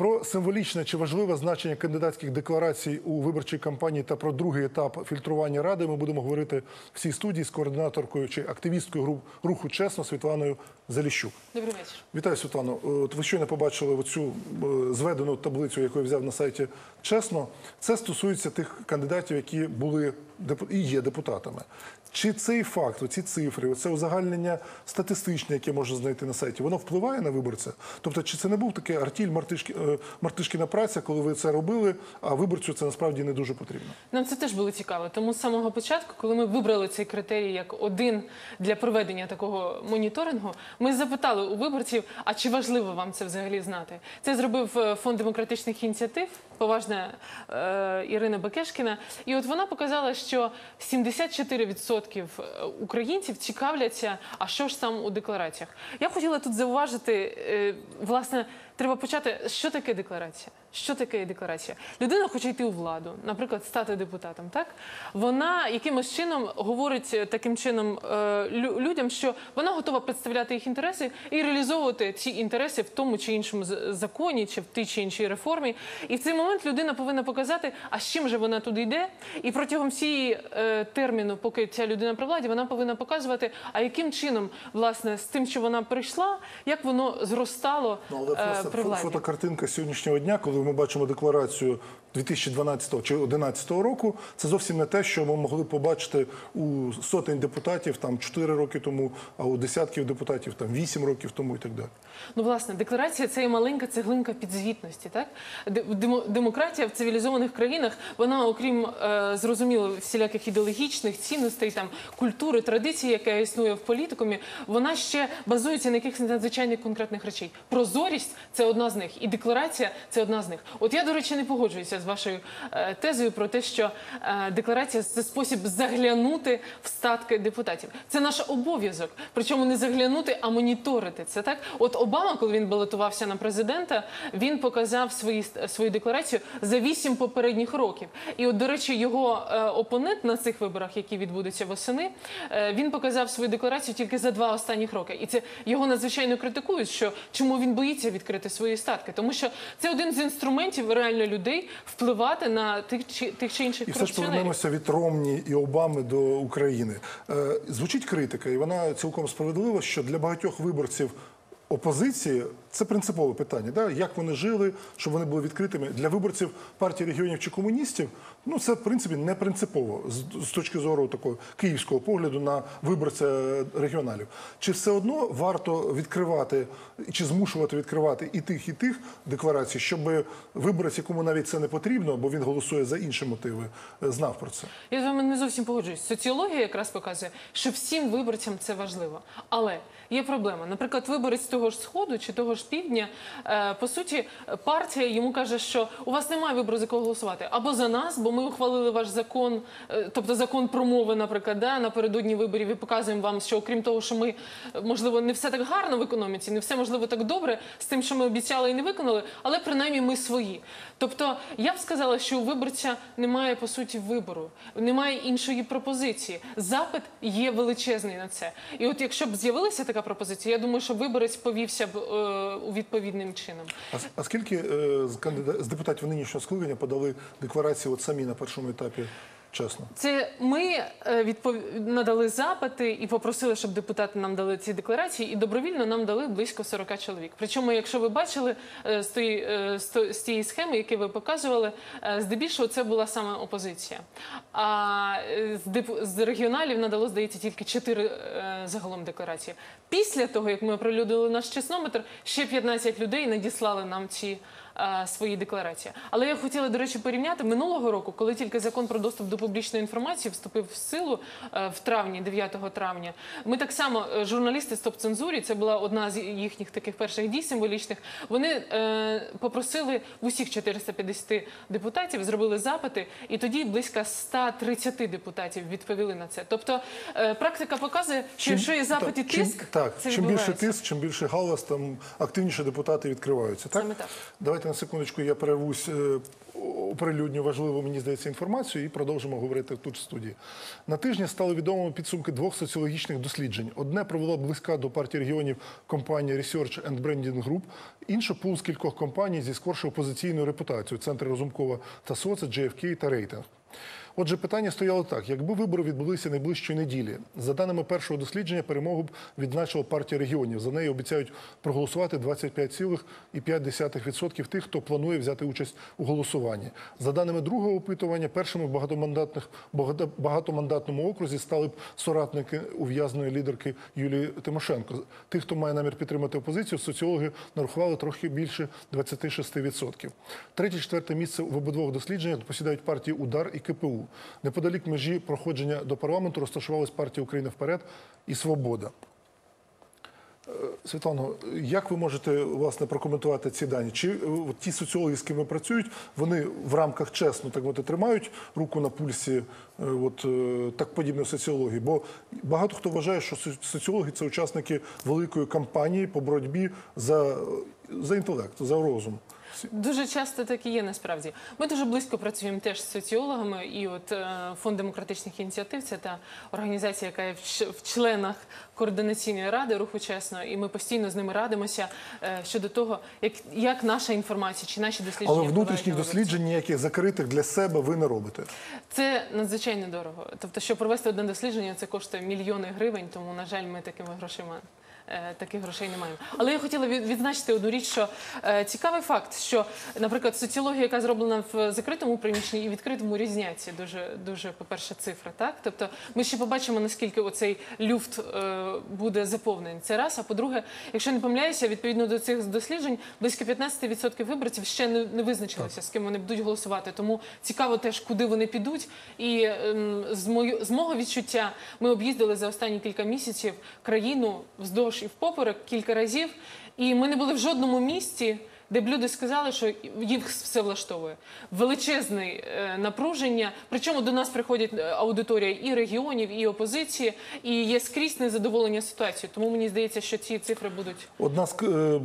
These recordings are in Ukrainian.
Про символічне чи важливе значення кандидатських декларацій у виборчій кампанії та про другий етап фільтрування ради ми будемо говорити в цій студії з координаторкою чи активісткою гру- руху чесно Світланою Заліщук. Добрий вечір. Вітаю, Світлано. От ви щойно побачили оцю е, зведену таблицю, яку я взяв на сайті чесно. Це стосується тих кандидатів, які були і є депутатами. Чи цей факт, оці цифри, це узагальнення статистичне, яке можна знайти на сайті, воно впливає на виборця? Тобто, чи це не був такий артіль е, мартишкіна праця, коли ви це робили, а виборцю це насправді не дуже потрібно? Нам це теж було цікаво. Тому з самого початку, коли ми вибрали цей критерій як один для проведення такого моніторингу, ми запитали у виборців, а чи важливо вам це взагалі знати? Це зробив е, фонд демократичних ініціатив, поважна е, Ірина Бекешкіна. І от вона показала, що 74% українців цікавляться, а що ж там у деклараціях. Я хотіла тут зауважити, е, власне, треба почати, що таке декларація? Що таке декларація? Людина хоче йти у владу, наприклад, стати депутатом. Так вона якимось чином говорить е, таким чином е, людям, що вона готова представляти їх інтереси і реалізовувати ці інтереси в тому чи іншому законі, чи в тій чи іншій реформі. І в цей момент людина повинна показати, а з чим же вона туди йде. І протягом всієї е, терміну, поки ця людина при владі, вона повинна показувати, а яким чином, власне, з тим, що вона прийшла, як воно зростало Ну, але просто при владі. фотокартинка сьогоднішнього дня, коли ми бачимо декларацію 2012 чи 2011 року, це зовсім не те, що ми могли побачити у сотень депутатів там 4 роки тому, а у десятків депутатів там 8 років тому і так далі. Ну, власне, декларація це є маленька цеглинка підзвітності. Так демо- демократія в цивілізованих країнах, вона, окрім е, зрозуміло всіляких ідеологічних цінностей, там культури, традиції, яка існує в політикумі, вона ще базується на якихось надзвичайних конкретних речей. Прозорість це одна з них, і декларація це одна з. От я, до речі, не погоджуюся з вашою е, тезою про те, що е, декларація це спосіб заглянути в статки депутатів. Це наш обов'язок. Причому не заглянути, а моніторити це так. От Обама, коли він балотувався на президента, він показав свої свою декларацію за вісім попередніх років. І от, до речі, його е, опонент на цих виборах, які відбудуться восени, він показав свою декларацію тільки за два останніх роки. І це його надзвичайно критикують. Що чому він боїться відкрити свої статки? Тому що це один з інструментів реально людей впливати на тих чи тих чи інших І все ж повернемося від Ромні і Обами до України. Е, звучить критика, і вона цілком справедлива, що для багатьох виборців опозиції це принципове питання. Да? Як вони жили, щоб вони були відкритими для виборців партії регіонів чи комуністів. Ну це в принципі не принципово з, з точки зору такого київського погляду на виборця регіоналів. Чи все одно варто відкривати чи змушувати відкривати і тих, і тих декларацій, щоб виборець, якому навіть це не потрібно, бо він голосує за інші мотиви, е, знав про це. Я з вами не зовсім погоджуюсь. Соціологія якраз показує, що всім виборцям це важливо. Але є проблема. Наприклад, виборець того ж сходу чи того ж півдня, е, по суті, партія йому каже, що у вас немає вибору за кого голосувати або за нас, бо ми ухвалили ваш закон, е, тобто закон про мови, наприклад, да, напередодні виборів і показуємо вам, що окрім того, що ми е, можливо не все так гарно в економіці, не все можливо так добре з тим, що ми обіцяли і не виконали, але принаймні ми свої. Тобто я б сказала, що у виборця немає по суті вибору, немає іншої пропозиції. Запит є величезний на це. І от якщо б з'явилася така пропозиція, я думаю, що виборець повівся б е, у відповідним чином. А, а скільки е, з, кандидат з депутатів нинішнього скликання подали декларації от самі на першому етапі? Чесно, Це ми е, відпов... надали запити і попросили, щоб депутати нам дали ці декларації, і добровільно нам дали близько 40 чоловік. Причому, якщо ви бачили е, з тої е, з тієї схеми, які ви показували, здебільшого це була саме опозиція. А з деп- з регіоналів надало, здається, тільки 4 е, загалом декларації. Після того, як ми оприлюднили наш чеснометр, ще 15 людей надіслали нам ці свої декларації. Але я хотіла, до речі, порівняти минулого року, коли тільки закон про доступ до публічної інформації вступив в силу е, в травні, 9 травня. Ми так само, е, журналісти стоп цензурі, це була одна з їхніх таких перших дій символічних. Вони е, попросили в усіх 450 депутатів, зробили запити, і тоді близько 130 депутатів відповіли на це. Тобто е, практика показує, що якщо є запит і тиск, так, це чим більше тиск, чим більше галас, там активніше депутати відкриваються. Так? Саме так. Давайте на секундочку я перервусь. е, оприлюдню важливу, мені здається, інформацію і продовжимо говорити тут в студії. На тижні стали відомими підсумки двох соціологічних досліджень. Одне провела близька до партії регіонів компанія Research and Branding Group, інше пул з кількох компаній зі скоршою опозиційною репутацією центри Розумкова та Соца, JFK та Рейтинг. Отже, питання стояло так: якби вибори відбулися найближчої неділі, за даними першого дослідження, перемогу б відзначила партія регіонів. За неї обіцяють проголосувати 25,5% тих, хто планує взяти участь у голосуванні. За даними другого опитування, першими в багатомандатних багатомандатному окрузі стали б соратники ув'язаної лідерки Юлії Тимошенко. Тих, хто має намір підтримати опозицію, соціологи нарахували трохи більше 26%. Третє, четверте місце в обидвох дослідженнях посідають партії Удар і КПУ. Неподалік межі проходження до парламенту розташувалась партія Україна вперед і Свобода. Е, Світлано, як ви можете власне прокоментувати ці дані? Чи е, ті соціологи, з ким працюють, вони в рамках чесно так мовити, тримають руку на пульсі е, так подібної соціології? Бо багато хто вважає, що соці- соціологи це учасники великої кампанії по боротьбі за інтелект, за розум. Дуже часто так і є насправді. Ми дуже близько працюємо теж з соціологами, і от е, фонд демократичних ініціатив це та організація, яка є в, членах координаційної ради руху чесно, і ми постійно з ними радимося е, щодо того, як, як наша інформація чи наші дослідження Але внутрішніх досліджень ніяких закритих для себе ви не робите. Це надзвичайно дорого. Тобто, щоб провести одне дослідження, це коштує мільйони гривень, тому, на жаль, ми такими грошима. Е, Таких грошей не маємо. Але я хотіла відзначити одну річ, що е, цікавий факт, що, наприклад, соціологія, яка зроблена в закритому приміщенні і відкритому різняться дуже, дуже, по-перше, цифри. Так, тобто ми ще побачимо, наскільки оцей люфт е, буде заповнений. Це раз. А по-друге, якщо не помиляюся, відповідно до цих досліджень, близько 15% виборців ще не, визначилися, з ким вони будуть голосувати. Тому цікаво теж, куди вони підуть. І ем, з, мою, з мого відчуття ми об'їздили за останні кілька місяців країну вздовж і впоперек кілька разів, і ми не були в жодному місті. Де б люди сказали, що їх все влаштовує величезне е, напруження. Причому до нас приходять е, аудиторія і регіонів, і опозиції, і є скрізь незадоволення ситуацією. Тому мені здається, що ці цифри будуть Одна з е,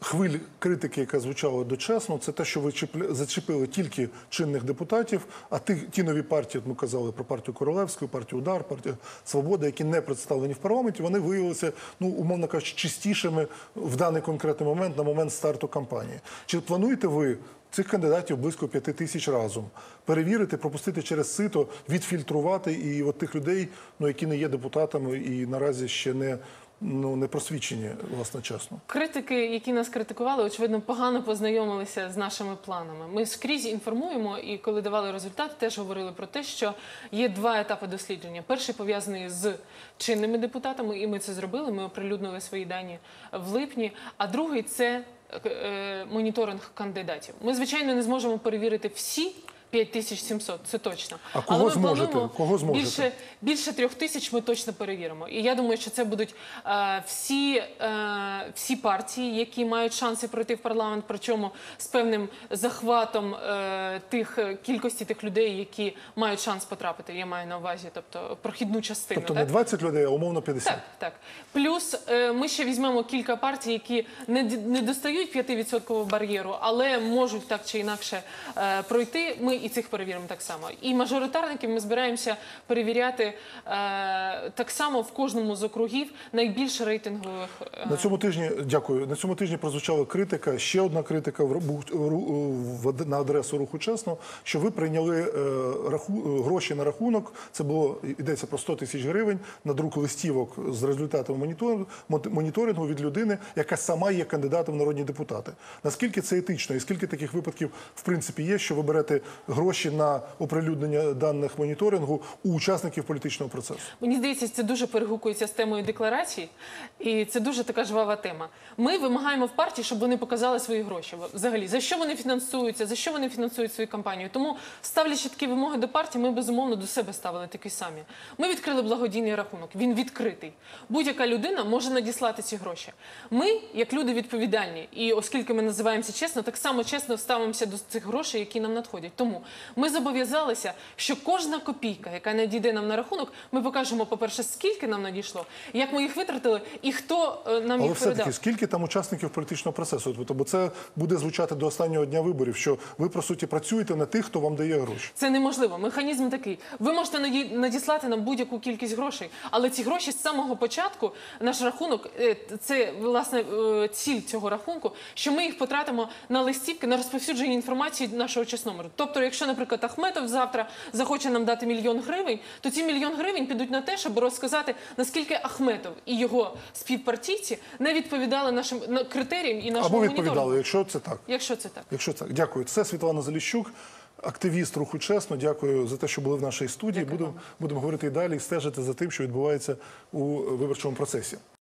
хвиль критики, яка звучала дочасно, це те, що ви зачепили тільки чинних депутатів, а ті, ті нові партії, от ми казали про партію Королевську, партію Удар, партію Свобода, які не представлені в парламенті, вони виявилися, ну умовно кажучи, чистішими в даний конкретний момент на момент старту кампанії. Чи плануєте ви? Цих кандидатів близько п'яти тисяч разом перевірити, пропустити через сито, відфільтрувати і от тих людей, ну які не є депутатами і наразі ще не ну не просвідчені, власне, чесно. Критики, які нас критикували, очевидно, погано познайомилися з нашими планами. Ми скрізь інформуємо, і коли давали результати, теж говорили про те, що є два етапи дослідження. Перший пов'язаний з чинними депутатами, і ми це зробили. Ми оприлюднили свої дані в липні. А другий це е, моніторинг кандидатів. Ми, звичайно, не зможемо перевірити всі. 5700, це точно. А кого Але зможете? плануємо Кого зможете? Більше, більше трьох тисяч ми точно перевіримо. І я думаю, що це будуть е, всі, е, всі партії, які мають шанси пройти в парламент, причому з певним захватом е, тих е, кількості тих людей, які мають шанс потрапити. Я маю на увазі, тобто прохідну частину. Тобто так? не 20 людей, а умовно 50. Так, так. Плюс е, ми ще візьмемо кілька партій, які не, не достають 5% бар'єру, але можуть так чи інакше е, пройти. Ми і цих перевіримо так само. І мажоритарників ми збираємося перевіряти е, так само в кожному з округів найбільш рейтингових. е, На цьому тижні, дякую. На цьому тижні прозвучала критика. Ще одна критика в, ру- ру- в- на адресу руху чесно, що ви прийняли е, раху, гроші на рахунок. Це було йдеться про 100 тисяч гривень на друк листівок з результатами моніторингу, моніторингу від людини, яка сама є кандидатом в народні депутати. Наскільки це етично, і скільки таких випадків в принципі є, що ви берете гроші на оприлюднення даних моніторингу у учасників політичного процесу? Мені здається, це дуже перегукується з темою декларації, і це дуже така жвава тема. Ми вимагаємо в партії, щоб вони показали свої гроші. Взагалі, за що вони фінансуються, за що вони фінансують свою кампанію. Тому, ставлячи такі вимоги до партії, ми безумовно до себе ставили такі самі. Ми відкрили благодійний рахунок. Він відкритий. Будь-яка людина може надіслати ці гроші. Ми, як люди відповідальні, і оскільки ми називаємося чесно, так само чесно ставимося до цих грошей, які нам надходять. Тому тому ми зобов'язалися, що кожна копійка, яка надійде нам на рахунок, ми покажемо, по-перше, скільки нам надійшло, як ми їх витратили і хто е, нам Але їх все-таки передав. скільки там учасників політичного процесу? Тобто, бо це буде звучати до останнього дня виборів, що ви по суті працюєте на тих, хто вам дає гроші. Це неможливо. Механізм такий. Ви можете наді- надіслати нам будь-яку кількість грошей, але ці гроші з самого початку, наш рахунок, е, це власне е, ціль цього рахунку, що ми їх потратимо на листівки, на розповсюдження інформації нашого чесномеру. Тобто, якщо, наприклад, Ахметов завтра захоче нам дати мільйон гривень, то ці мільйон гривень підуть на те, щоб розказати, наскільки Ахметов і його співпартійці не відповідали нашим на- критеріям і нашому Або відповідали, моніторингу. якщо це так. Якщо це так. Якщо так, дякую. Це Світлана Заліщук, активіст руху чесно. Дякую за те, що були в нашій студії. Дякую Будемо будемо говорити і далі і стежити за тим, що відбувається у виборчому процесі.